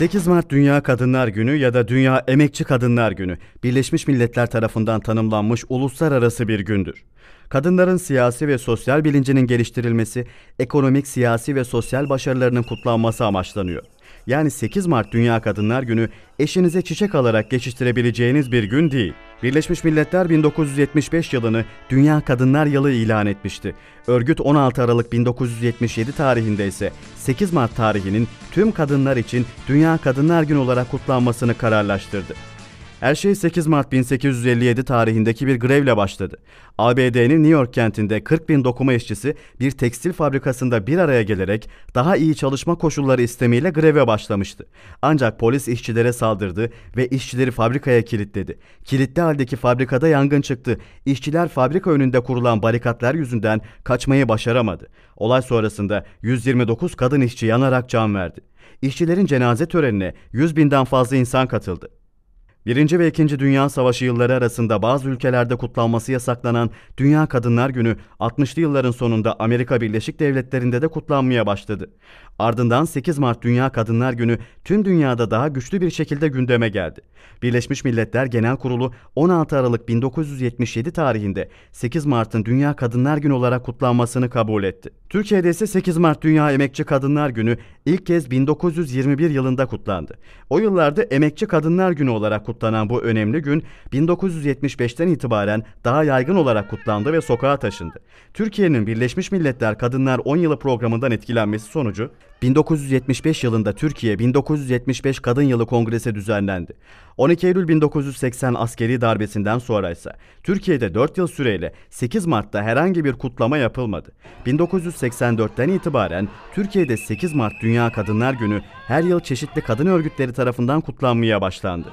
8 Mart Dünya Kadınlar Günü ya da Dünya Emekçi Kadınlar Günü, Birleşmiş Milletler tarafından tanımlanmış uluslararası bir gündür. Kadınların siyasi ve sosyal bilincinin geliştirilmesi, ekonomik, siyasi ve sosyal başarılarının kutlanması amaçlanıyor. Yani 8 Mart Dünya Kadınlar Günü eşinize çiçek alarak geçiştirebileceğiniz bir gün değil. Birleşmiş Milletler 1975 yılını Dünya Kadınlar Yılı ilan etmişti. Örgüt 16 Aralık 1977 tarihinde ise 8 Mart tarihinin tüm kadınlar için Dünya Kadınlar Günü olarak kutlanmasını kararlaştırdı. Her şey 8 Mart 1857 tarihindeki bir grevle başladı. ABD'nin New York kentinde 40 bin dokuma işçisi bir tekstil fabrikasında bir araya gelerek daha iyi çalışma koşulları istemiyle greve başlamıştı. Ancak polis işçilere saldırdı ve işçileri fabrikaya kilitledi. Kilitli haldeki fabrikada yangın çıktı. İşçiler fabrika önünde kurulan barikatlar yüzünden kaçmayı başaramadı. Olay sonrasında 129 kadın işçi yanarak can verdi. İşçilerin cenaze törenine 100 binden fazla insan katıldı. Birinci ve İkinci Dünya Savaşı yılları arasında bazı ülkelerde kutlanması yasaklanan Dünya Kadınlar Günü 60'lı yılların sonunda Amerika Birleşik Devletleri'nde de kutlanmaya başladı. Ardından 8 Mart Dünya Kadınlar Günü tüm dünyada daha güçlü bir şekilde gündeme geldi. Birleşmiş Milletler Genel Kurulu 16 Aralık 1977 tarihinde 8 Mart'ın Dünya Kadınlar Günü olarak kutlanmasını kabul etti. Türkiye'de ise 8 Mart Dünya Emekçi Kadınlar Günü ilk kez 1921 yılında kutlandı. O yıllarda Emekçi Kadınlar Günü olarak kutlanan bu önemli gün 1975'ten itibaren daha yaygın olarak kutlandı ve sokağa taşındı. Türkiye'nin Birleşmiş Milletler Kadınlar 10 Yılı programından etkilenmesi sonucu 1975 yılında Türkiye 1975 Kadın Yılı Kongresi düzenlendi. 12 Eylül 1980 askeri darbesinden sonra ise Türkiye'de 4 yıl süreyle 8 Mart'ta herhangi bir kutlama yapılmadı. 1984'ten itibaren Türkiye'de 8 Mart Dünya Kadınlar Günü her yıl çeşitli kadın örgütleri tarafından kutlanmaya başlandı.